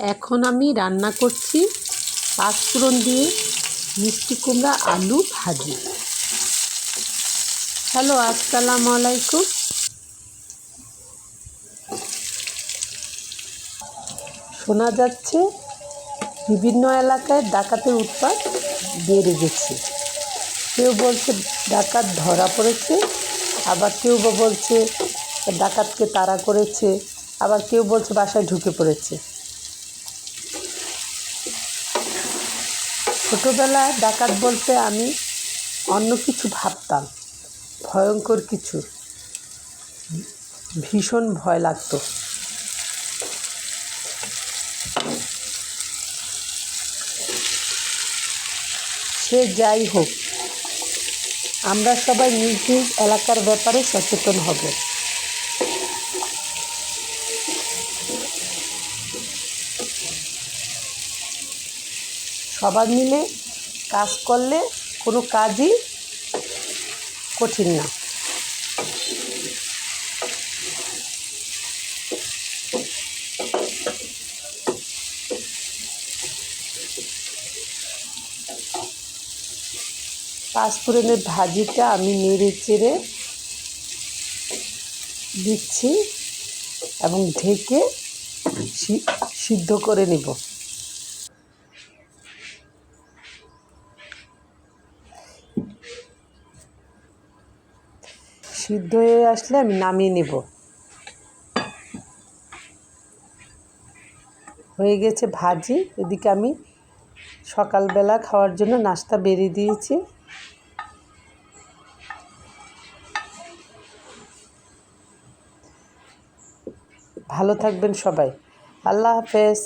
এখন আমি রান্না করছি পাঁচফোড়ন দিয়ে মিষ্টি কুমড়া, আলু ভাজি। হ্যালো, আসসালামু আলাইকুম। শোনা যাচ্ছে বিভিন্ন এলাকায় ডাকাতের উৎপাত বেড়ে গেছে। কেউ বলছে ডাকাত ধরা পড়েছে, আবার কেউ বা বলছে ডাকাতকে তাড়া করেছে, আবার কেউ বলছে বাসায় ঢুকে পড়েছে। ছোটোবেলায় ডাকাত বলতে আমি অন্য কিছু ভাবতাম, ভয়ঙ্কর কিছু। ভীষণ ভয় লাগতো। সে যাই হোক, আমরা সবাই নিজ নিজ এলাকার ব্যাপারে সচেতন হব। সবাই মিলে কাজ করলে কোনো কাজই কঠিন না। পাঁচফোড়নের ভাজিটা আমি নেড়ে চেড়ে দিচ্ছি এবং ঢেকে সিদ্ধ করে নেব। সিদ্ধ হয়ে আসলে আমি নামিয়ে নেব। হয়ে গেছে ভাজি। এদিকে আমি সকালবেলা খাওয়ার জন্য নাস্তা বেরিয়ে দিয়েছি। ভালো থাকবেন সবাই। আল্লাহ হাফেজ।